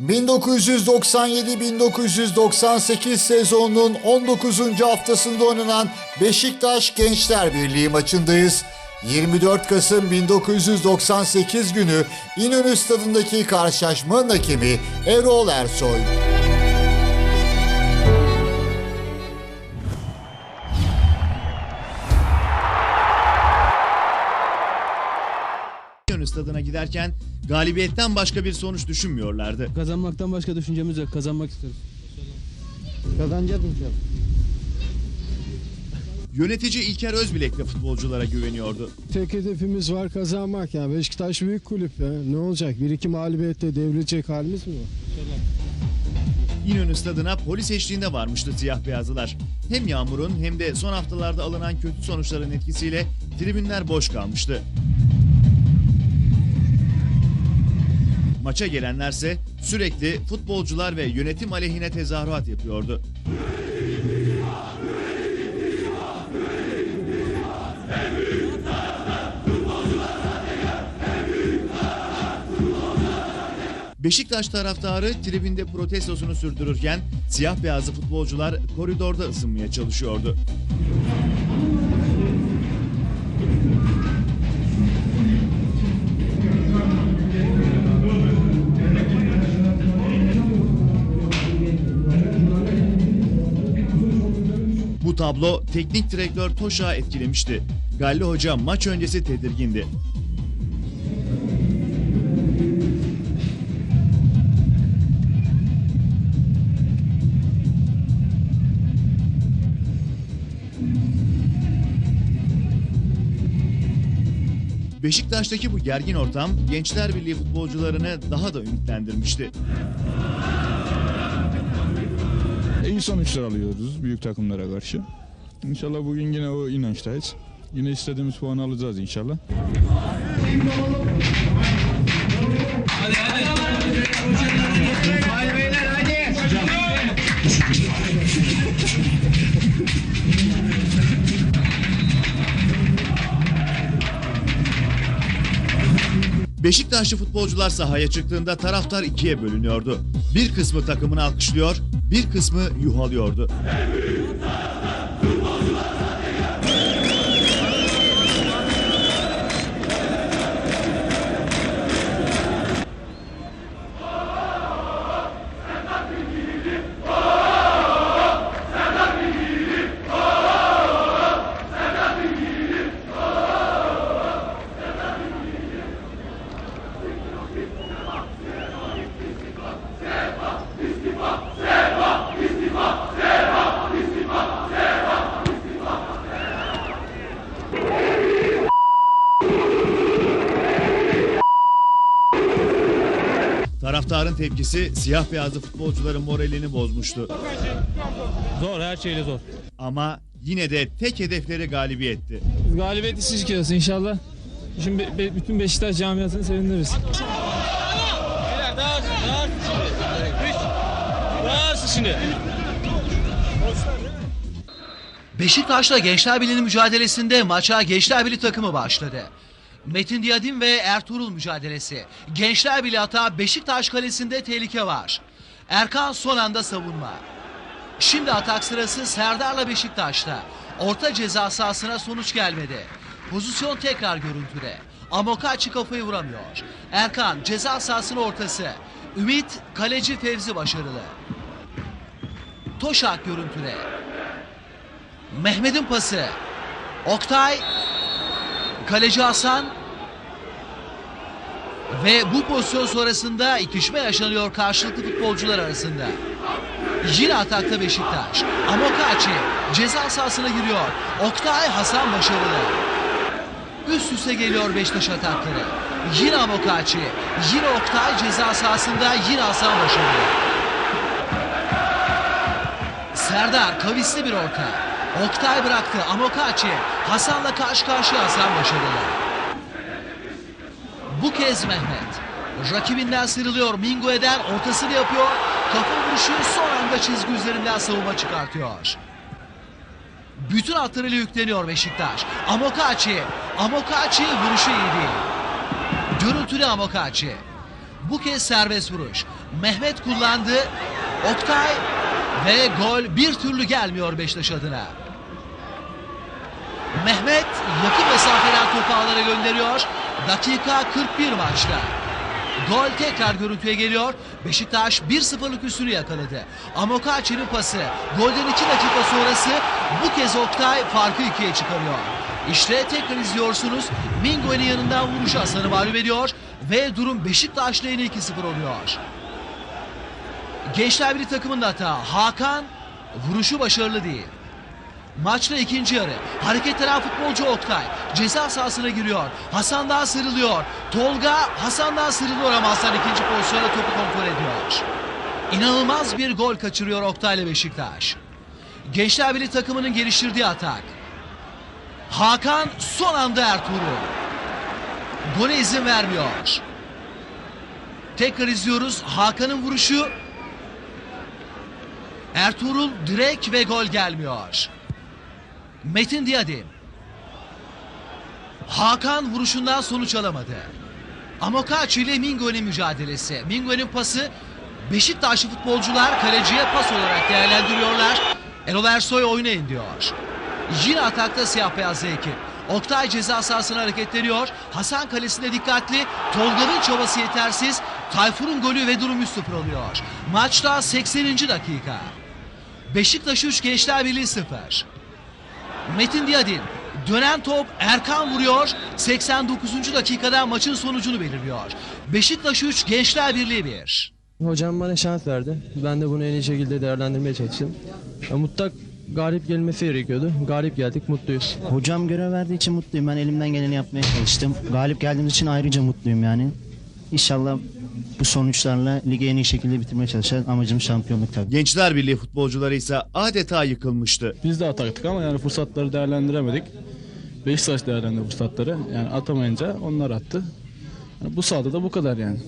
1997-1998 sezonunun 19. haftasında oynanan Beşiktaş Gençler Birliği maçındayız. 24 Kasım 1998 günü İnönü Stadı'ndaki karşılaşmanın hakemi Erol Ersoy. Stadına giderken galibiyetten başka bir sonuç düşünmüyorlardı. Kazanmaktan başka düşüncemiz yok. Kazanmak istiyoruz. Kazanacağız inşallah. Yönetici İlker Özbilek de futbolculara güveniyordu. Tek hedefimiz var kazanmak yani. Beşiktaş büyük kulüp ya. Ne olacak? Bir iki mağlubiyette devrilecek halimiz mi var? İnönü stadına polis eşliğinde varmıştı siyah beyazlılar. Hem yağmurun hem de son haftalarda alınan kötü sonuçların etkisiyle tribünler boş kalmıştı. Maça gelenlerse sürekli futbolcular ve yönetim aleyhine tezahürat yapıyordu. Beşiktaş taraftarı tribünde protestosunu sürdürürken siyah beyazlı futbolcular koridorda ısınmaya çalışıyordu. Tablo teknik direktör Toşa etkilemişti. Galli Hoca maç öncesi tedirgindi. Beşiktaş'taki bu gergin ortam Gençler Birliği futbolcularını daha da ümitlendirmişti. İyi sonuçlar alıyoruz büyük takımlara karşı. İnşallah bugün yine o inançtayız. Yine istediğimiz puanı alacağız inşallah. Beşiktaşlı futbolcular sahaya çıktığında taraftar ikiye bölünüyordu. Bir kısmı takımını alkışlıyor, bir kısmı yuhalıyordu. Taraftarın tepkisi siyah beyazlı futbolcuların moralini bozmuştu. Zor, her şeyle zor. Ama yine de tek hedefleri galibiyetti. Biz galibiyeti istiyoruz inşallah. Şimdi be- bütün Beşiktaş camiasını sevindiririz. Beşiktaş'la Gençler Birliği mücadelesinde maça Gençler Birliği takımı başladı. Metin Diyadin ve Ertuğrul mücadelesi. Gençler Birliği hata Beşiktaş kalesinde tehlike var. Erkan son anda savunma. Şimdi atak sırası Serdar'la Beşiktaş'ta. Orta ceza sahasına sonuç gelmedi. Pozisyon tekrar görüntüde. Amokachi kafayı vuramıyor. Erkan ceza sahasının ortası. Ümit kaleci Fevzi başarılı. Toşak görüntüde. Mehmet'in pası. Oktay. Kaleci Hasan. Ve bu pozisyon sonrasında itişme yaşanıyor karşılıklı futbolcular arasında. Yine atakta Beşiktaş. Amokachi ceza sahasına giriyor. Oktay Hasan başarılı. Üst üste geliyor Beşiktaş atakları. Yine Amokachi. Yine Oktay ceza sahasında yine Hasan başarılı. Serdar kavisli bir orta. Oktay bıraktı. Amokachi. Hasan'la karşı karşıya Hasan başarılı. Bu kez Mehmet. Rakibinden sıyrılıyor. Mingo eder. Ortasını yapıyor. Kafa vuruşu son anda çizgi üzerinden savunma çıkartıyor. Bütün hatlarıyla yükleniyor Beşiktaş. Amokachi. Amokachi vuruşu iyi değil. Görüntülü Amokachi. Bu kez serbest vuruş. Mehmet kullandı. Oktay ve gol bir türlü gelmiyor Beşiktaş adına. Mehmet yakın mesafeden topu ağlara gönderiyor. Dakika 41 maçta. Gol tekrar görüntüye geliyor. Beşiktaş 1-0'lık üstünü yakaladı. Amokachi'nin pası. Golden 2 dakika sonrası bu kez Oktay farkı ikiye çıkarıyor. İşte tekrar izliyorsunuz. Mingo'nun yanından vuruşu Hasan'ı mağlup ediyor. Ve durum Beşiktaş lehine 2-0 oluyor. Gençler Birliği takımında hata. Hakan vuruşu başarılı değil. Maçta ikinci yarı. Hareketlenen futbolcu Oktay. Ceza sahasına giriyor. Hasan'dan sıyrılıyor. Tolga Hasan'dan sıyrılıyor ama Hasan ikinci pozisyona topu kontrol ediyor. İnanılmaz bir gol kaçırıyor Oktay ile Beşiktaş. Gençler Birliği takımının geliştirdiği atak. Hakan son anda Ertuğrul. Gole izin vermiyor. Tekrar izliyoruz. Hakan'ın vuruşu. Ertuğrul direk ve gol gelmiyor. Metin Diadim. Hakan vuruşundan sonuç alamadı. Amokachi ile Mingo'nun mücadelesi. Mingo'nun pası Beşiktaşlı futbolcular kaleciye pas olarak değerlendiriyorlar. Erol Ersoy oynayın diyor. Yine atakta siyah beyazlı ekip. Oktay ceza sahasına hareketleniyor. Hasan kalesinde dikkatli. Tolga'nın çabası yetersiz. Tayfur'un golü ve durum 3-0 oluyor. Maçta 80. dakika. Beşiktaş 3 Gençler Birliği 0. Metin Diyadin dönen top Erkan vuruyor. 89. dakikada maçın sonucunu belirliyor. Beşiktaş 3 Gençler Birliği 1. Hocam bana şans verdi. Ben de bunu en iyi şekilde değerlendirmeye çalıştım. Mutlak galip gelmesi gerekiyordu. Galip geldik, mutluyuz. Hocam görev verdiği için mutluyum. Ben elimden geleni yapmaya çalıştım. Galip geldiğimiz için ayrıca mutluyum yani. İnşallah bu sonuçlarla ligi en iyi şekilde bitirmeye çalışacağız. Amacım şampiyonluk tabii. Gençler Birliği futbolcuları ise adeta yıkılmıştı. Biz de ataktık ama yani fırsatları değerlendiremedik. Beşiktaş değerlendirdi fırsatları. Yani atamayınca onlar attı. Yani bu sahada da bu kadar yani.